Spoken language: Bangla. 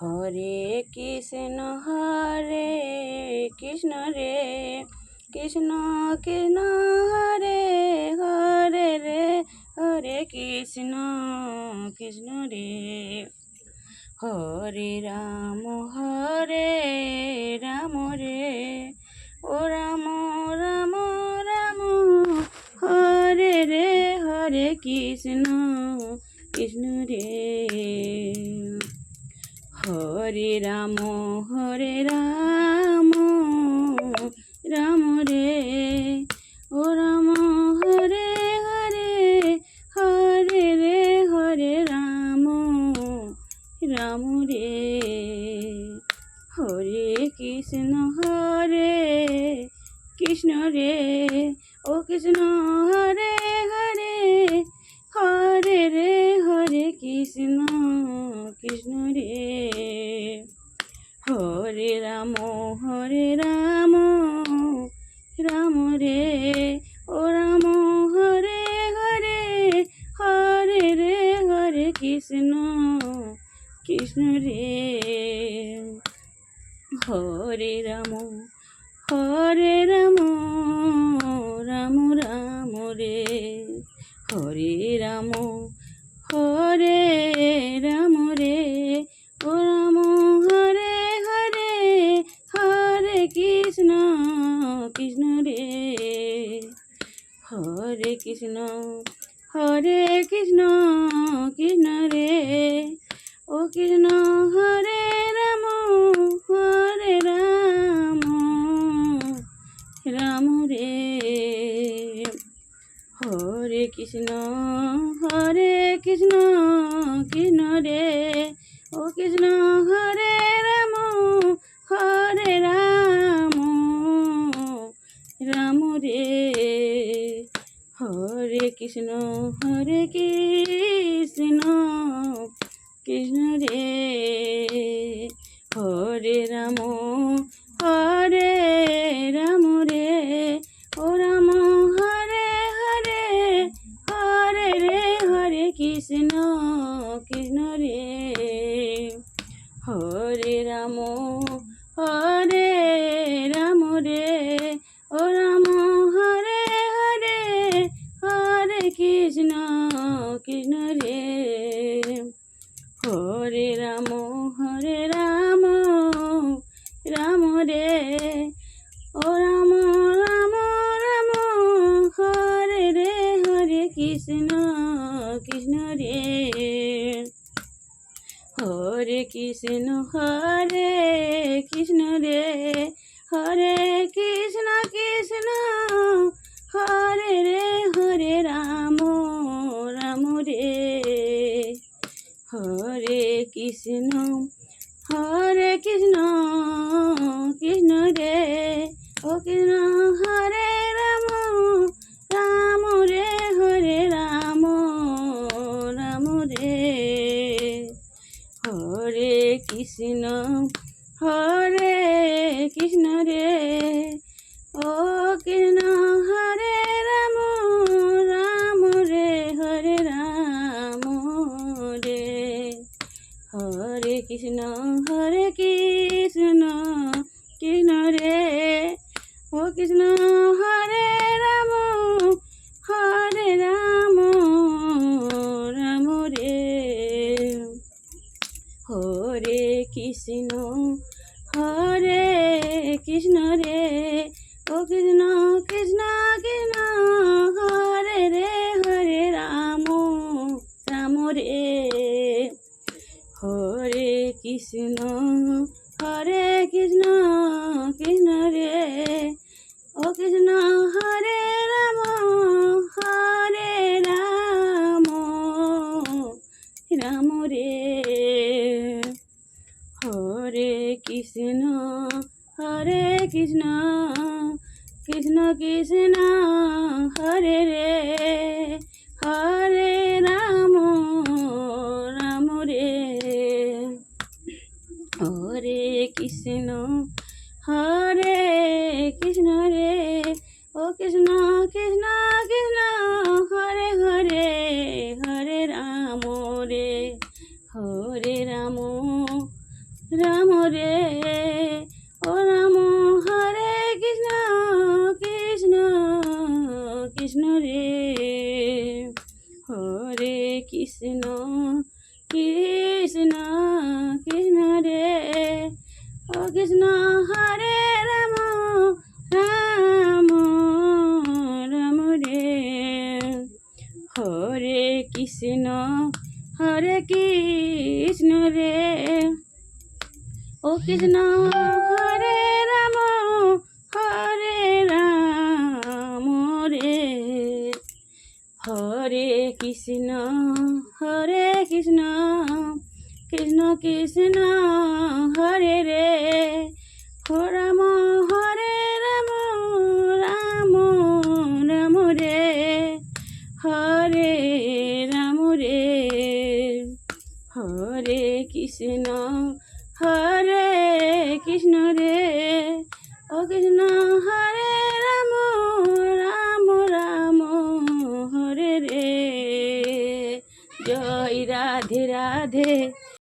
হরে কৃষ্ণ হরে কৃষ্ণ রে, কৃষ্ণ কৃষ্ণ হরে হরে রে, হরে কৃষ্ণ কৃষ্ণ রে। হরে রাম হরে রাম রে, ও রাম রাম রাম হরে রে, হরে কৃষ্ণ কৃষ্ণ রে। হরে কৃষ্ণ হরে কৃষ্ণ রে, ও কৃষ্ণ হরে হরে হরে রে, হরে কৃষ্ণ কৃষ্ণ রে। হরে রাম হরে রাম কৃষ্ণ রে, হরে রাম হরে রাম রাম রাম রে। হরে রাম হরে রাম রে, ও রাম, হরে হরে হরে কৃষ্ণ কৃষ্ণ রে। হরে কৃষ্ণ কৃষ্ণ হরে রাম হরে রাম রাম রে। হরে কৃষ্ণ হরে কৃষ্ণ কৃষ্ণ রে। ও কৃষ্ণ, হরে রাম হরে রাম রাম রে। হরে কৃষ্ণ হরে কৃষ্ণ কৃষ্ণ রে হরে রাম হরে রাম রে, ও রাম, হরে হরে হরে রে, হরে কৃষ্ণ কৃষ্ণ রে হরে রাম কৃষ্ণ কৃষ্ণ রে। হরে কৃষ্ণ হরে কৃষ্ণ রে। হরে কৃষ্ণ কৃষ্ণ, হরে রে, হরে রাম রাম রে। হরে কৃষ্ণ কৃষ্ণ, হরে কৃষ্ণ রে। ও কৃষ্ণ, হরে রাম রাম রে, হরে রাম রে। হরে কৃষ্ণ হরে কৃষ্ণ। কৃষ্ণ কৃষ্ণ কৃষ্ণ, হরে রে, হরে রাম রাম রে। হরে কৃষ্ণ হরে কৃষ্ণ কৃষ্ণ রে। ও কৃষ্ণ, হরে রাম হরে রাম রাম রে। হরে কৃষ্ণ হরে কৃষ্ণ। কৃষ্ণ কৃষ্ণ, হরে রে, হরে রাম রাম রে। হরে কৃষ্ণ হরে কৃষ্ণ রে, ও কৃষ্ণ কৃষ্ণ ও কৃষ্ণ হরে রাম রাম রাম রে। হরে কৃষ্ণ হরে কৃষ্ণ রে। ও কৃষ্ণ হরে রাম হরে রাম রে। হরে কৃষ্ণ হরে কৃষ্ণ কৃষ্ণ কৃষ্ণ হরে রে। রাম হরে রাম রাম রাম রে। হরে রাম রে। হরে কৃষ্ণ হরে কৃষ্ণ রে। ও কৃষ্ণ, হরে